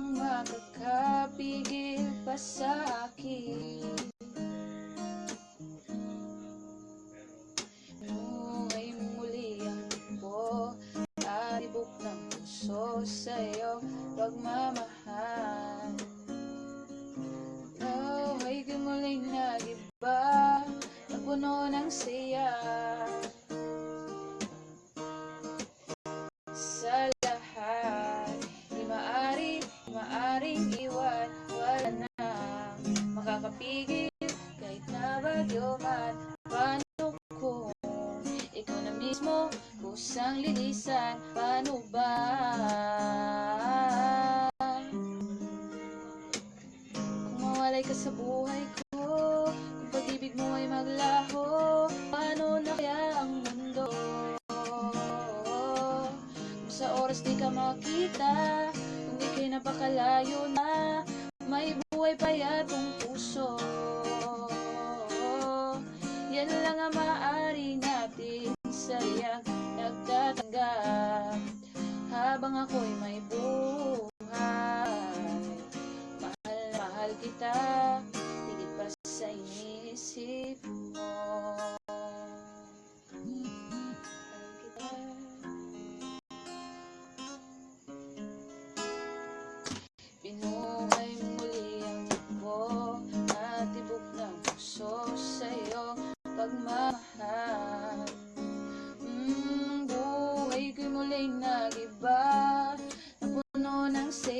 bang makakapigil pa sa akin? Nungay muli ang po at ibok ng puso sa iyong pagmamahal. Naway no, ka muling nagiba, napuno ng sin. Makakapigil Kahit na bagyo man Paano kung ikaw na mismo Kusang lilisan Paano ba? Kung mawalay ka sa buhay ko Kung pag-ibig mo ay maglaho Paano na kaya ang mundo? Kung sa oras di ka makita Ika'y napakalayo na May buhay pa yatong puso. Yan lang ang maaari natin Sayang nagtatanggap Habang ako'y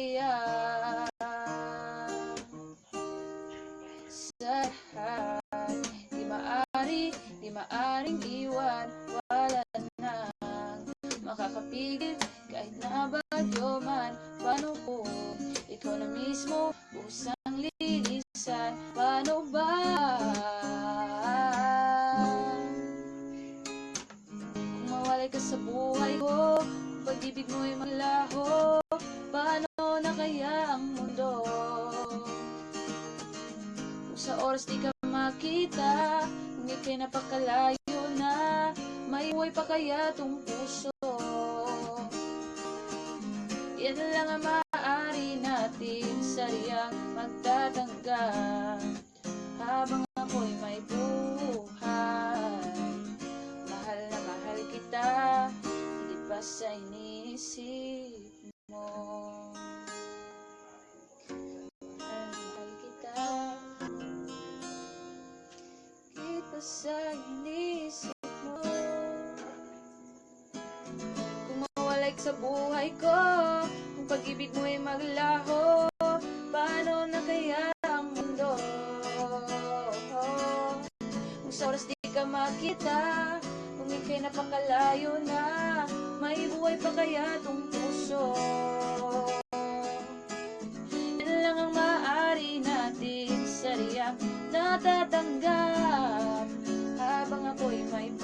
saya Sa Di maari, di maaring iwan Wala nang makakapigil. Kahit na bagyo man Paano kung ikaw na mismo Busang lilisan Paano ba? Kung mawalay ka sa buhay ko pag-ibig mo ay maglaho Paano na kaya ang mundo? Kung sa oras di ka makita Kung ika'y napakalayo na May buhay pa kaya tong puso? Yan lang ang maaari natin Sariyang magtatanggap Habang ako'y may buhay. Mahal na mahal kita Higit pa sa inisip mo sa inisip mo. Kung mawalay ka sa buhay ko Kung pag-ibig mo ay maglaho Paano na kaya ang mundo? Kung sa oras di ka makita Kung ika'y napakalayo na May buhay pa kaya tong puso? Yan lang ang maaari natin Sariyang natatanggap Habang ako'y may buhay